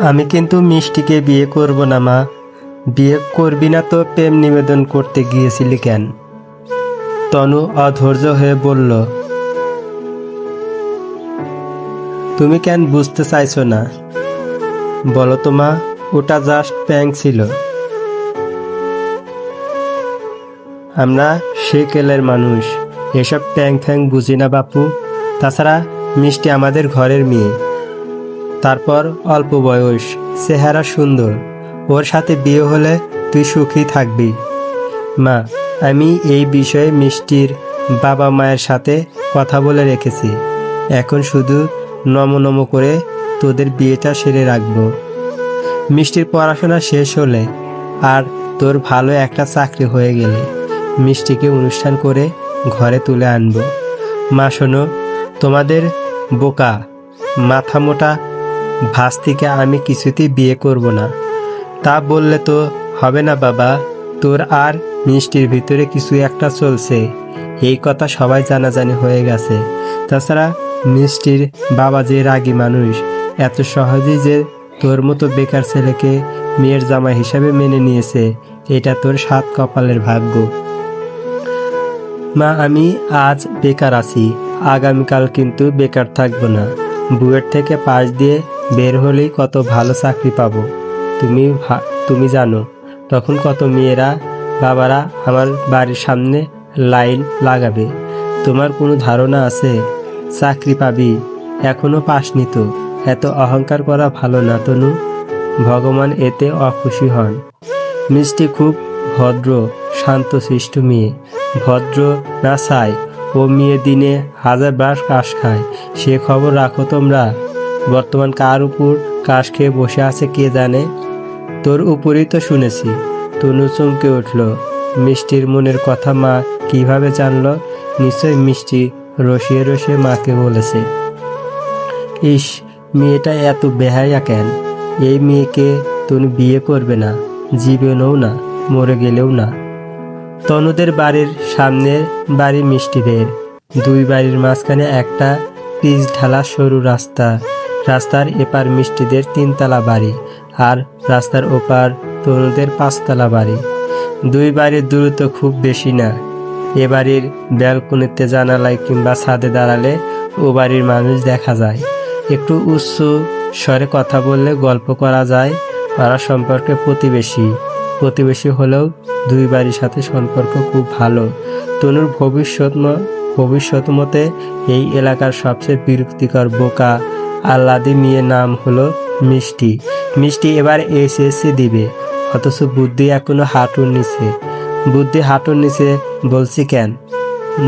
আমি কিন্তু মিষ্টিকে বিয়ে করব না, মা। বিয়ে করবি না তো প্রেম নিবেদন করতে গিয়েছিলি কেন? তনু অধৈর্য হয়ে বলল, তুমি কেন বুঝতে চাইছো না? বলো তো, মা, ওটা জাস্ট প্যাং ছিল। আমরা সেকেলের মানুষ। এসব ট্যাং ফ্যাং বুঝি না, বাপু। তাছাড়া মিষ্টি আমাদের ঘরের মেয়ে। তারপর অল্প বয়স, চেহারা সুন্দর। ওর সাথে বিয়ে হলে তুই সুখী থাকবি। মা, আমি এই বিষয়ে মিষ্টির বাবা মায়ের সাথে কথা বলে রেখেছি। এখন শুধু নম নম করে তোদের বিয়েটা সেরে রাখব। মিষ্টির পড়াশোনা শেষ হলে আর তোর ভালো একটা চাকরি হয়ে গেলে মিষ্টিকে অনুষ্ঠান করে ঘরে তুলে আনব। মা, শোনো, তোমাদের বোকা মাথা মোটা ভাস্তিকে আমি কিছুতেই বিয়ে করব না। তা বললে তো হবে না বাবা, তোর আর মিষ্টির ভিতরে কিছু একটা চলছে। এই কথা সবাই জানাজানি হয়ে গেছে। তাছাড়া মিষ্টির বাবা যে রাগী মানুষ, এত সহজেই যে তোর মতো বেকার ছেলেকে মেয়ের জামা হিসাবে মেনে নিয়েছে, এটা তোর সাত কপালের ভাগ্য। মা, আমি আজ বেকার আছি, আগামীকাল কিন্তু বেকার থাকব না। বুয়েট থেকে পাশ দিয়ে বের হলেই কত ভালো চাকরি পাবো। তুমি তুমি জানো, তখন কত মেয়েরা, বাবারা আমার বাড়ির সামনে লাইন লাগাবে। তোমার কোনো ধারণা আছে? চাকরি পাবি এখনও পাসনি তো, এত অহংকার করা ভালো না তনু। ভগবান এতে অখুশি হন। মিষ্টি খুব ভদ্র শান্তশিষ্ট মেয়ে। ভদ্র না চাই ও মেয়ে দিনে হাজার বার কাশ খায়। সে খবর রাখো তোমরা। বর্তমান কার উপর কাশ খেয়ে বসে আছে কে জানে? তোর উপরেই তো শুনেছি। তনু চমকে উঠল। মিষ্টির মনের কথা মা কীভাবে জানলো? নিশ্চয় মিষ্টি রসিয়ে রসিয়ে মাকে বলেছে। ইস, মেয়েটা এত বেহায়া কেন? এই মেয়েকে তুমি বিয়ে করবে না, জীবনেও না, মরে গেলেও না। তনুদের বাড়ির সামনে বাড়ি মিষ্টিদের দুই বাড়ির মাঝখানে একটা পিচ ঢালা সরু রাস্তা। রাস্তার এপার মিষ্টিদের তিনতলা বাড়ি আর রাস্তার ওপার তনুদের পাঁচতলা বাড়ি। দুই বাড়ির দূরত্ব খুব বেশি না। এ বাড়ির ব্যালকনিতে জানালায় কিংবা ছাদে দাঁড়ালে ও বাড়ির মানুষ দেখা যায়। একটু উচ্চ স্বরে কথা বললে গল্প করা যায় পাড়া সম্পর্কে প্রতিবেশী। প্রতিবেশী হলেও দুই বাড়ির সাথে সম্পর্ক খুব ভালো। তনুর ভবিষ্যৎ ভবিষ্যৎ মতে এই এলাকার সবচেয়ে বিরক্তিকর বোকা আল্লাদি মেয়ের নাম হলো মিষ্টি। মিষ্টি এবার এসএসসি দিবে। অথচ বুদ্ধি এখনও হাঁটুর নিচে। বুদ্ধি হাঁটুর নিচে বলছি কেন?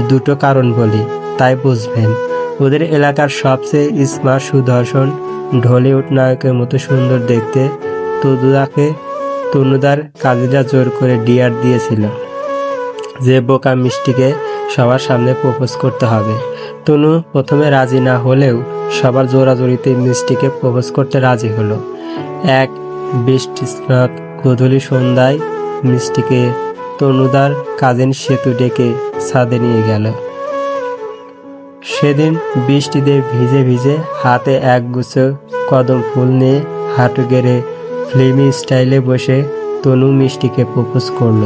দুটো কারণ বলি, তাই বুঝবেন। ওদের এলাকার সবচেয়ে স্মার্ট সুদর্শন ঢলিউড নায়কের মতো সুন্দর দেখতে তদুদাকে তনুদার কাজীরা জোর করে ডিয়ার দিয়েছিল যে বোকা মিষ্টিকে সবার সামনে প্রপোজ করতে হবে। তনু প্রথমে রাজি না হলেও সবার জোরাজোরিতে মিষ্টিকে প্রপোজ করতে রাজি হলো। এক বৃষ্টি স্নাত গধূলি সন্ধ্যায় মিষ্টিকে তনুদার কাজিন সেতু ডেকে ছাদে নিয়ে গেল। সেদিন বৃষ্টিতে ভিজে ভিজে হাতে এক গুচ্ছ কদম ফুল নিয়ে হাঁটু গেড়ে ফিল্মি স্টাইলে বসে তনু মিষ্টিকে প্রপোজ করল।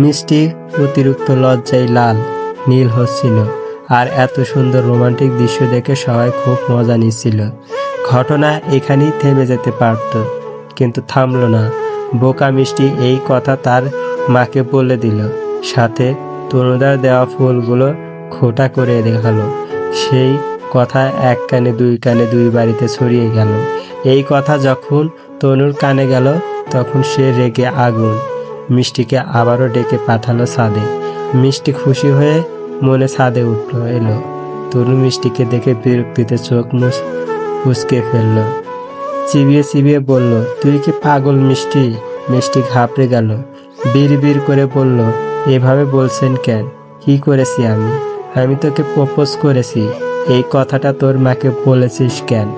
মিষ্টি অতিরিক্ত লজ্জায় লাল, নীল হচ্ছিল। আর এত সুন্দর রোমান্টিক দৃশ্য দেখে সবাই খুব মজা নিচ্ছিল। ঘটনা এখানেই থেমে যেতে পারত, কিন্তু থামলো না। বোকা মিষ্টি এই কথা তার মাকে বলে দিল। সাথে তনুদার দেওয়া ফুলগুলো খোটা করে দেখাল। সেই কথা এক কানে, দুই কানে, দুই বাড়িতে ছড়িয়ে গেল। এই কথা যখন তনুর কানে গেল, তখন সে রেগে আগুন। মিষ্টিকে আবারও ডেকে পাঠালো ছাদে। মিষ্টি খুশি হয়ে মনে ছাদে উঠল, এলো। তরু মিষ্টিকে দেখে বিরক্তিতে চোখ মুছ ফুসকে ফেলল। চিবিয়ে চিবিয়ে বলল, তুই কি পাগল মিষ্টি? মিষ্টি ঘাবড়ে গেল। বিড় বিড় করে বলল, এভাবে বলছেন কেন? কি করেছি আমি? আমি তোকে প্রপোজ করেছি। এই কথাটা তোর মাকে বলেছিস কেন?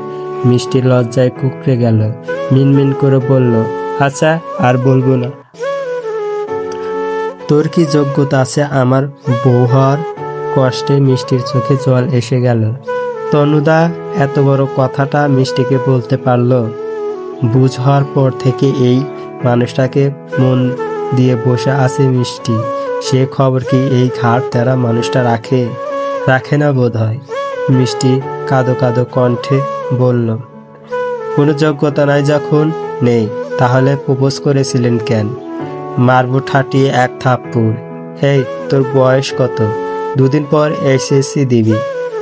মিষ্টি লজ্জায় কুকড়ে গেল। মিনমিন করে বলল আচ্ছা আর বলব না। তোর কি যোগ্যতা আছে আমার বউ হওয়ার? কষ্টে মিষ্টির চোখে জল এসে গেল। তনুদা এত বড় কথাটা মিষ্টিকে বলতে পারল। বুঝ হওয়ার পর থেকে এই মানুষটাকে মন দিয়ে বসে আছে মিষ্টি। সে খবর কি এই ঘাট তারা মানুষটা রাখে? রাখে না বোধ হয় মিষ্টি কাঁদো কাঁদো কণ্ঠে বলল, কোনো যোগ্যতা নাই যখন? নেই। তাহলে প্রপোজ করেছিলেন কেন? মারবো ঠাটিয়ে এক থাপ্পুর হেই, তোর বয়স কত? দুদিন পর এসএসসি দিবি।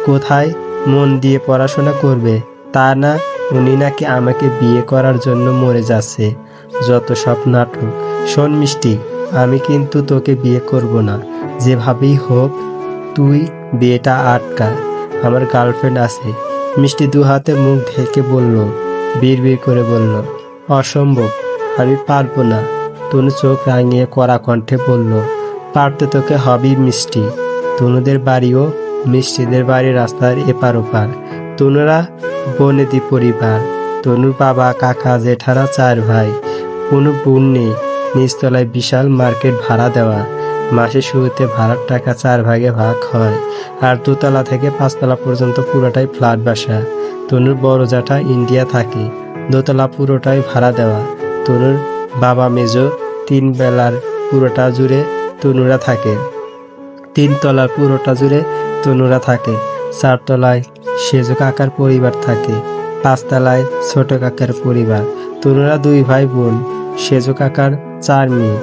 কোথায় মন দিয়ে পড়াশোনা করবে? তা না, উনি নাকি আমাকে বিয়ে করার জন্য মরে যাচ্ছে। যত সব নাটক। শোন মিষ্টি, আমি কিন্তু তোকে বিয়ে করব না। যেভাবেই হোক, তুই বিয়েটা আটকা। আমার গার্লফ্রেন্ড আছে। মিষ্টি দু হাতে মুখ ঢেকে বলল, বীর বীর করে বলল, অসম্ভব, আমি পারব না। তনু চোখ রাঙিয়ে কড়া কণ্ঠে বলল, পারতে তোকে হবেই মিষ্টি। তনুদের বাড়িও মিষ্টিদের বাড়ি রাস্তার এপার ওপার। তনুরা বনেদি পরিবার। তনুর বাবা, কাকা, জেঠারা চার ভাই। কোনো বোন নেই। নিচতলায় বিশাল মার্কেট ভাড়া দেওয়া। মাসের শুরুতে ভাড়ার টাকা চার ভাগে ভাগ হয়। আর দোতলা থেকে পাঁচতলা পর্যন্ত পুরোটাই ফ্ল্যাট বাসা। তনুর বড় জ্যাঠা ইন্ডিয়া থাকে। দোতলা পুরোটাই ভাড়া দেওয়া। তনুর বাবা মেজো তিন বেলার পুরোটা জুড়ে তনুরা থাকে। তিনতলার পুরোটা জুড়ে তনুরা থাকে, চারতলায় সেজো কাকার পরিবার থাকে, পাঁচতলায় ছোট কাকার পরিবার। তনুরা দুই ভাই বোন, সেজো কাকার চার মেয়ে,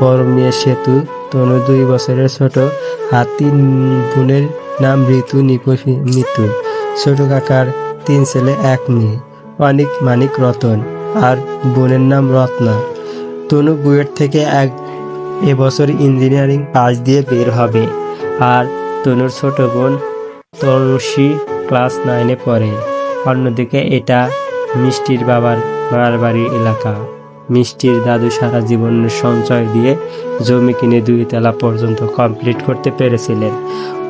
বড় মেয়ে সেতু, তনু দুই বছরের ছোট আর তিন বোনের নাম ঋতু, নিপু, মিতু। ছোট কাকার তিন ছেলে, এক মেয়ে, অনিক, মানিক, রতন আর বোনের নাম রত্না। তনু বুয়েট থেকে এক এবছর ইঞ্জিনিয়ারিং পাস দিয়ে বের হবে। আর তনুর ছোট বোন তনুশ্রী ক্লাস নাইনে পড়ে। অন্যদিকে এটা মিষ্টির বাবার মার বাড়ির এলাকা। মিষ্টির দাদু সারা জীবনের সঞ্চয় দিয়ে জমি কিনে দুই তলা পর্যন্ত কমপ্লিট করতে পেরেছিলেন।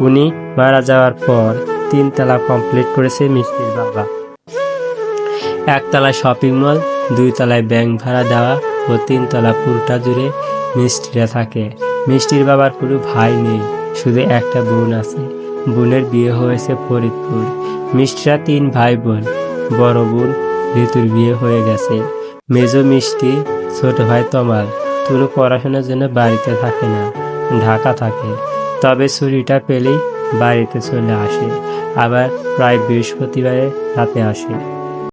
উনি মারা যাওয়ার পর তিন তলা কমপ্লিট করেছে মিষ্টির বাবা। একতলায় শপিং মল দুই তলায় ব্যাংক ভাড়া দেওয়া ও তিনতলা পুরোটা জুড়ে মিষ্টিরা থাকে। মিষ্টির বাবার কোনো ভাই নেই, শুধু একটা বোন আছে। বোনের বিয়ে হয়েছে ফরিদপুর। মিষ্টিরা তিন ভাই বোন বড় বোন ঋতুর বিয়ে হয়ে গেছে। মেজো মিষ্টি, ছোট ভাই তমাল। তনু পড়াশোনার জন্য বাড়িতে থাকে না, ঢাকা থাকে। তবে ছুরিটা পেলেই বাড়িতে চলে আসে। আবার প্রায় বৃহস্পতিবারে রাতে আসে।